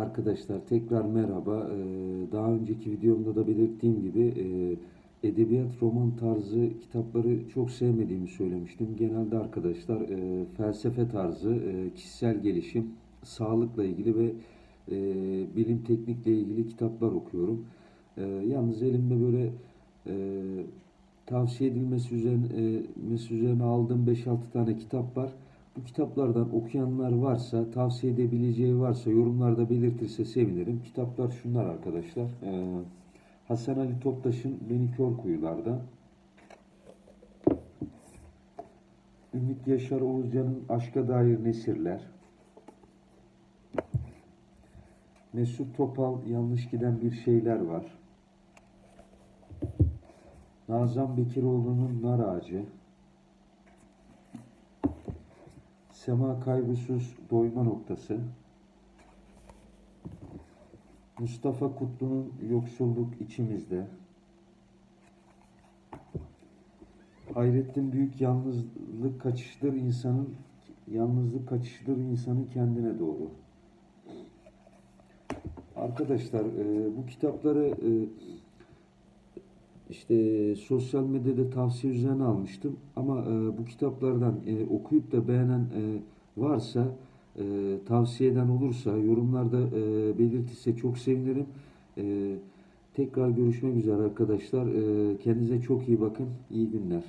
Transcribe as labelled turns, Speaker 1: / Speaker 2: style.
Speaker 1: Arkadaşlar tekrar merhaba. Ee, Daha önceki videomda da belirttiğim gibi e, edebiyat roman tarzı kitapları çok sevmediğimi söylemiştim. Genelde arkadaşlar e, felsefe tarzı, e, kişisel gelişim, sağlıkla ilgili ve bilim teknikle ilgili kitaplar okuyorum. Yalnız elimde böyle tavsiye edilmesi üzerine, üzerine aldığım 5-6 tane kitap var. Bu kitaplardan okuyanlar varsa, tavsiye edebileceği varsa yorumlarda belirtirse sevinirim. Kitaplar şunlar arkadaşlar. Ee, Hasan Ali Toptaş'ın Beni Kör Kuyular'da. Ümit Yaşar Oğuzcan'ın Aşka Dair Nesirler. Mesut Topal Yanlış Giden Bir Şeyler var. Nazan Bekiroğlu'nun Nar Ağacı. Sema Kaygısız Doyma Noktası. Mustafa Kutlu'nun Yoksulluk içimizde. Hayrettin Büyük Yalnızlık Kaçıştır insanın Yalnızlık Kaçıştır insanın kendine doğru. Arkadaşlar e, bu kitapları e, işte sosyal medyada tavsiye üzerine almıştım ama e, bu kitaplardan e, okuyup da beğenen e, varsa e, tavsiye eden olursa yorumlarda e, belirtirse çok sevinirim. E, tekrar görüşmek üzere arkadaşlar. E, kendinize çok iyi bakın. İyi günler.